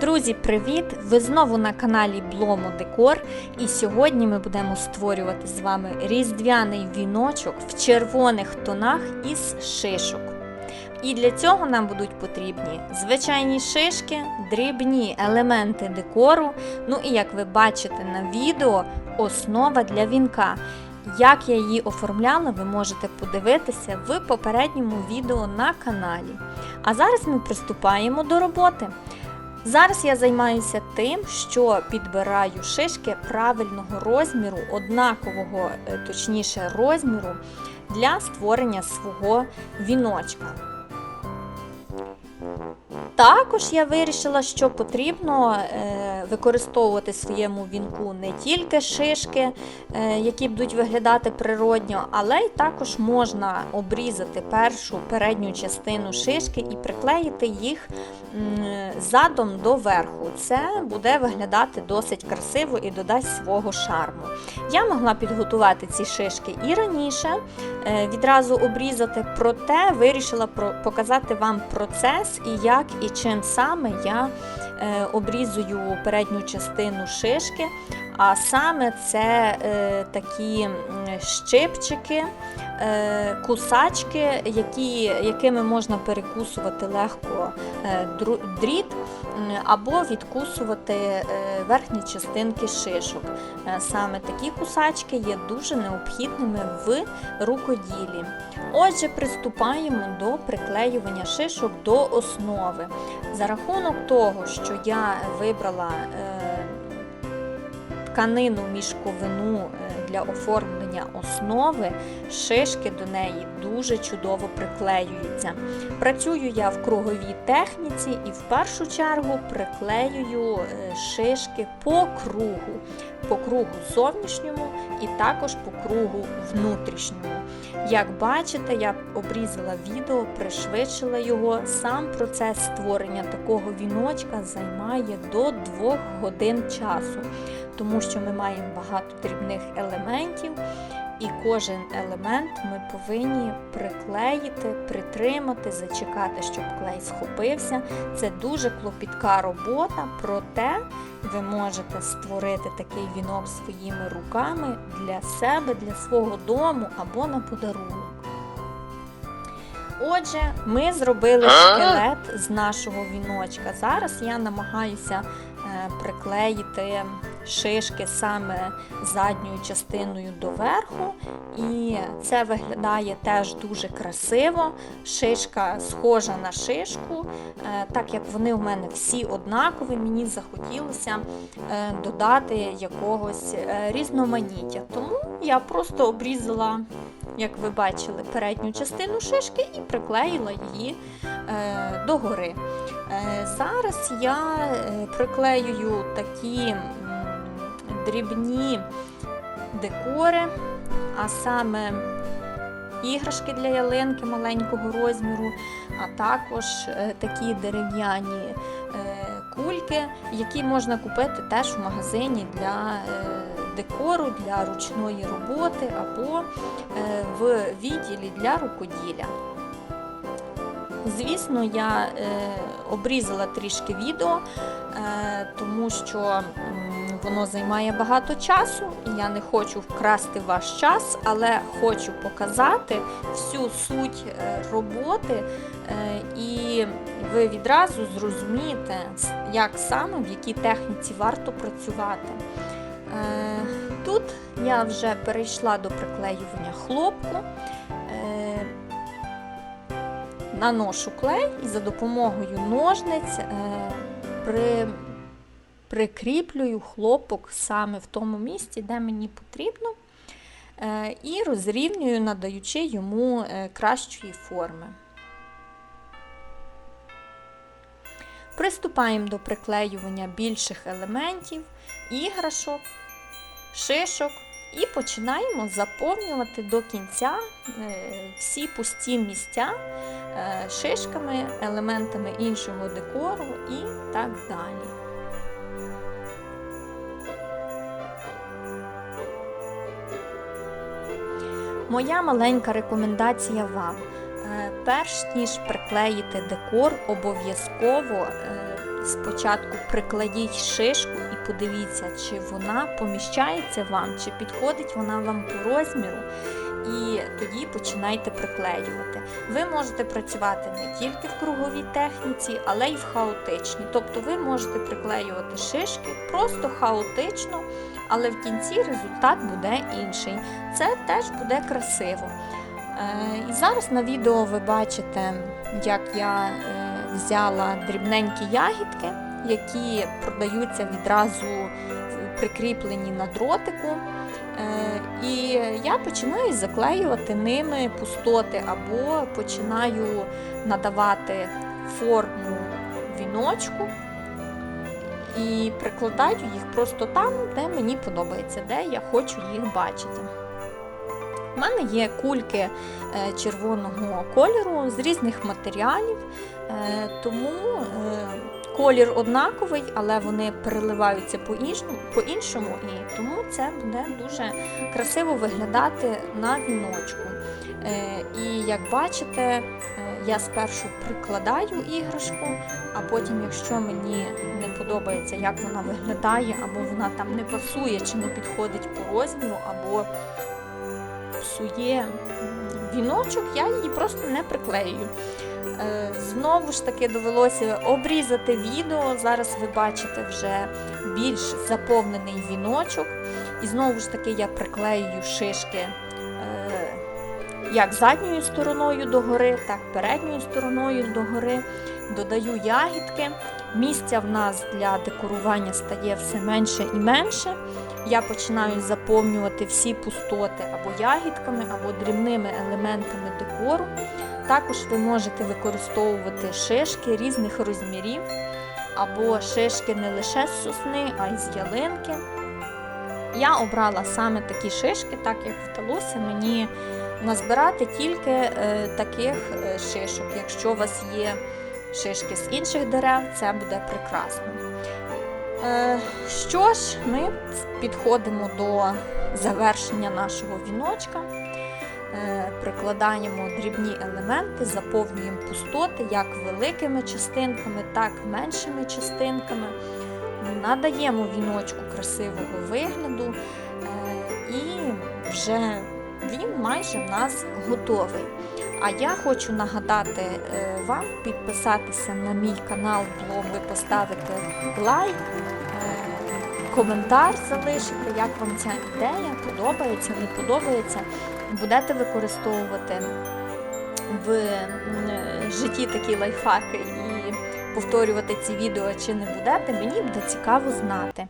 Друзі, привіт! Ви знову на каналі Бломо Декор. І сьогодні ми будемо створювати з вами різдвяний віночок в червоних тонах із шишок. І для цього нам будуть потрібні звичайні шишки, дрібні елементи декору. Ну і як ви бачите на відео, основа для вінка. Як я її оформляла, ви можете подивитися в попередньому відео на каналі. А зараз ми приступаємо до роботи. Зараз я займаюся тим, що підбираю шишки правильного розміру, однакового, е, точніше, розміру для створення свого віночка. Також я вирішила, що потрібно е, використовувати своєму вінку не тільки шишки, е, які будуть виглядати природньо, але й також можна обрізати першу передню частину шишки і приклеїти їх задом до верху. Це буде виглядати досить красиво і додасть свого шарму. Я могла підготувати ці шишки і раніше, е, відразу обрізати, проте вирішила показати вам процес і як і чим саме я е, обрізую передню частину шишки. А саме це е, такі щипчики, е, кусачки, які, якими можна перекусувати легко дріт або відкусувати е, верхні частинки шишок. Е, Саме такі кусачки є дуже необхідними в рукоділі. Отже, приступаємо до приклеювання шишок до основи. За рахунок того, що я вибрала е, тканину мішковину е, для оформлення основи, шишки до неї дуже чудово приклеюються. Працюю я в круговій техніці і в першу чергу приклеюю е, шишки по кругу, по кругу зовнішньому і також по кругу внутрішньому. Як бачите, я обрізала відео, пришвидшила його. Сам процес створення такого віночка займає до 2 годин часу, тому що ми маємо багато дрібних елементів, і кожен елемент ми повинні приклеїти, притримати, зачекати, щоб клей схопився. Це дуже клопітка робота, проте ви можете створити такий вінок своїми руками для себе, для свого дому або на подарунок. Отже, ми зробили скелет з нашого віночка. Зараз я намагаюся е, приклеїти шишки саме задньою частиною доверху, і це виглядає теж дуже красиво. Шишка схожа на шишку, Е, так як вони у мене всі однакові, мені захотілося е, додати якогось е, різноманіття. Тому я просто обрізала, як ви бачили, передню частину шишки і приклеїла її догори. Зараз я приклеюю такі дрібні декори, а саме іграшки для ялинки маленького розміру, а також е, такі дерев'яні е, кульки, які можна купити теж в магазині для е, декору, для ручної роботи або в відділі для рукоділля. Звісно, я обрізала трішки відео, тому що воно займає багато часу, і я не хочу вкрасти ваш час, але хочу показати всю суть е, роботи, е, і ви відразу зрозумієте, як саме в якій техніці варто працювати. Е, Тут я вже перейшла до приклеювання хлопку. Наношу клей і за допомогою ножниць при, прикріплюю хлопок саме в тому місці, де мені потрібно, е, і розрівнюю, надаючи йому е, кращої форми. Приступаємо до приклеювання більших елементів, іграшок, шишок. І починаємо заповнювати до кінця е, всі пусті місця шишками, елементами іншого декору і так далі. Моя маленька рекомендація вам. Е, Перш ніж приклеїти декор, обов'язково е, спочатку прикладіть шишку і подивіться, чи вона поміщається вам, чи підходить вона вам по розміру. І тоді починайте приклеювати. Ви можете працювати не тільки в круговій техніці, але й в хаотичній. Тобто ви можете приклеювати шишки просто хаотично, але в кінці результат буде інший. Це теж буде красиво. Е, І зараз на відео ви бачите, як я е, взяла дрібненькі ягідки, які продаються відразу прикріплені на дротику. Е, І я починаю заклеювати ними пустоти або починаю надавати форму віночку і прикладаю їх просто там, де мені подобається, де я хочу їх бачити. У мене є кульки е, червоного кольору з різних матеріалів, е, тому е, колір однаковий, але вони переливаються по-іншому, і тому це буде дуже красиво виглядати на віночку. Е, І як бачите, е, я спершу прикладаю іграшку, а потім, якщо мені не подобається, як вона виглядає, або вона там не пасує чи не підходить по розміру, або псує віночок, я її просто не приклеюю. Е, Знову ж таки довелося обрізати відео. Зараз ви бачите вже більш заповнений віночок. І знову ж таки я приклеюю шишки е, як задньою стороною догори, так передньою стороною догори. Додаю ягідки. Місця в нас для декорування стає все менше і менше. Я починаю заповнювати всі пустоти або ягідками, або дрібними елементами декору. Також ви можете використовувати шишки різних розмірів, або шишки не лише з сосни, а й з ялинки. Я обрала саме такі шишки, так як вдалося мені назбирати тільки е, таких е, шишок. Якщо у вас є шишки з інших дерев, це буде прекрасно. Е, Що ж, ми підходимо до завершення нашого віночка. Е, Прикладаємо дрібні елементи, заповнюємо пустоти як великими частинками, так і меншими частинками. Надаємо віночку красивого вигляду, е, і вже він майже в нас готовий. А я хочу нагадати е, вам підписатися на мій канал, блог, ви поставите лайк, коментар залишити, як вам ця ідея, подобається, не подобається. Будете використовувати в е, житті такі лайфхаки і повторювати ці відео чи не будете, мені буде цікаво знати.